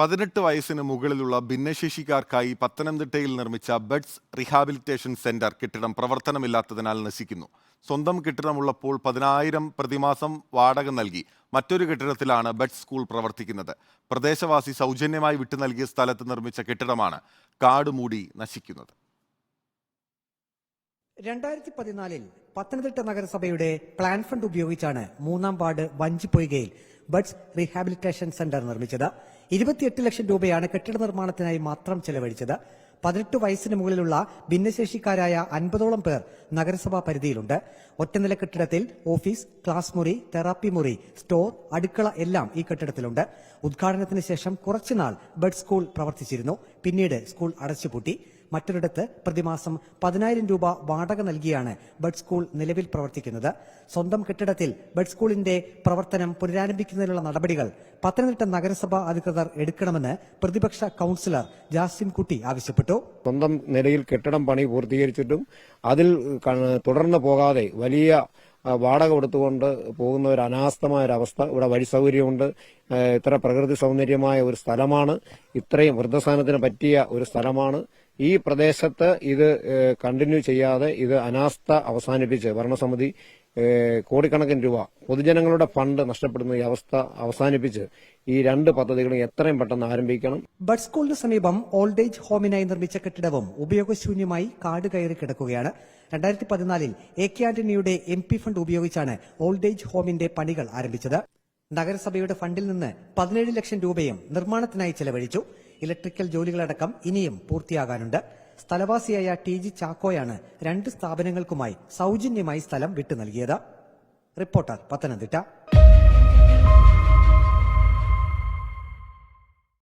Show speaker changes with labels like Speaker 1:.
Speaker 1: പതിനെട്ട് വയസ്സിന് മുകളിലുള്ള ഭിന്നശേഷിക്കാർക്കായി പത്തനംതിട്ടയിൽ നിർമ്മിച്ച ബെഡ്സ് റീഹാബിലിറ്റേഷൻ സെന്റർ കെട്ടിടം പ്രവർത്തനമില്ലാത്തതിനാൽ നശിക്കുന്നു. സ്വന്തം കെട്ടിടമുള്ളപ്പോൾ പതിനായിരം പ്രതിമാസം വാടക നൽകി മറ്റൊരു കെട്ടിടത്തിലാണ് ബെഡ് സ്കൂൾ പ്രവർത്തിക്കുന്നത്. പ്രദേശവാസി സൗജന്യമായി വിട്ടു നൽകിയ സ്ഥലത്ത് നിർമ്മിച്ച കെട്ടിടമാണ് കാടുമൂടി നശിക്കുന്നത്.
Speaker 2: രണ്ടായിരത്തി പതിനാലിൽ പത്തനംതിട്ട നഗരസഭയുടെ പ്ലാൻ ഫണ്ട് ഉപയോഗിച്ചാണ് മൂന്നാം വാർഡ് വഞ്ചിപ്പൊയ്കയിൽ ബഡ്സ് റീഹാബിലിറ്റേഷൻ സെന്റർ നിർമ്മിച്ചത്. ഇരുപത്തിയെട്ട് ലക്ഷം രൂപയാണ് കെട്ടിട നിർമ്മാണത്തിനായി മാത്രം ചെലവഴിച്ചത്. പതിനെട്ട് വയസ്സിന് മുകളിലുള്ള ഭിന്നശേഷിക്കാരായ അൻപതോളം പേർ നഗരസഭാ പരിധിയിലുണ്ട്. ഒറ്റനില കെട്ടിടത്തിൽ ഓഫീസ് ക്ലാസ് മുറി തെറാപ്പി മുറി സ്റ്റോർ അടുക്കള എല്ലാം ഈ കെട്ടിടത്തിലുണ്ട്. ഉദ്ഘാടനത്തിന് ശേഷം കുറച്ചുനാൾ ബഡ് സ്കൂൾ പ്രവർത്തിച്ചിരുന്നു. പിന്നീട് സ്കൂൾ അടച്ചുപൂട്ടി. മറ്റൊരിടത്ത് പ്രതിമാസം പതിനായിരം രൂപ വാടക നൽകിയാണ് ബഡ് സ്കൂൾ നിലവിൽ പ്രവർത്തിക്കുന്നത്. സ്വന്തം കെട്ടിടത്തിൽ ബഡ് സ്കൂളിന്റെ പ്രവർത്തനം പുനരാരംഭിക്കുന്നതിനുള്ള നടപടികൾ പത്തനംതിട്ട നഗരസഭ അധികൃതർ എടുക്കണമെന്ന് പ്രതിപക്ഷ കൌൺസിലർ ജാസിം കുട്ടി ആവശ്യപ്പെട്ടു.
Speaker 3: സ്വന്തം നിലയിൽ കെട്ടിടം പണി പൂർത്തീകരിച്ചിട്ടും അതിൽ തുടർന്ന് പോകാതെ വലിയ വാടക കൊടുത്തുകൊണ്ട് പോകുന്ന ഒരു അനാസ്ഥമായ അവസ്ഥ. ഇവിടെ വഴി സൗകര്യമുണ്ട്. ഇത്ര പ്രകൃതി സൗന്ദര്യമായ ഒരു സ്ഥലമാണ്. ഇത്രയും വൃദ്ധസ്ഥാനത്തിന് പറ്റിയ ഒരു സ്ഥലമാണ്. ഈ പ്രദേശത്ത് ഇത് കണ്ടിന്യൂ ചെയ്യാതെ ഇത് അനാസ്ഥ അവസാനിപ്പിച്ച് ഭരണസമിതി കോടിക്കണക്കിന് രൂപ പൊതുജനങ്ങളുടെ ഫണ്ട് നഷ്ടപ്പെടുന്ന ഈ അവസ്ഥ അവസാനിപ്പിച്ച് ഈ രണ്ട് പദ്ധതികളും എത്രയും പെട്ടെന്ന് ആരംഭിക്കണം.
Speaker 2: ബഡ് സ്കൂളിന് സമീപം ഓൾഡ് ഏജ് ഹോമിനായി നിർമ്മിച്ച കെട്ടിടവും ഉപയോഗശൂന്യമായി കാട് കയറി കിടക്കുകയാണ്. രണ്ടായിരത്തി പതിനാലിൽ എ കെ ആന്റണിയുടെ എം പി ഫണ്ട് ഉപയോഗിച്ചാണ് ഓൾഡ് ഏജ് ഹോമിന്റെ പണികൾ ആരംഭിച്ചത്. നഗരസഭയുടെ ഫണ്ടിൽ നിന്ന് പതിനേഴ് ലക്ഷം രൂപയും നിർമ്മാണത്തിനായി ചെലവഴിച്ചു. ഇലക്ട്രിക്കൽ ജോലികളടക്കം ഇനിയും പൂർത്തിയാകാനുണ്ട്. സ്ഥലവാസിയായ ടി ജി ചാക്കോയാണ് രണ്ട് സ്ഥാപനങ്ങൾക്കുമായി സൗജന്യമായി സ്ഥലം വിട്ടു നൽകിയത്. റിപ്പോർട്ടർ പത്തനംതിട്ട.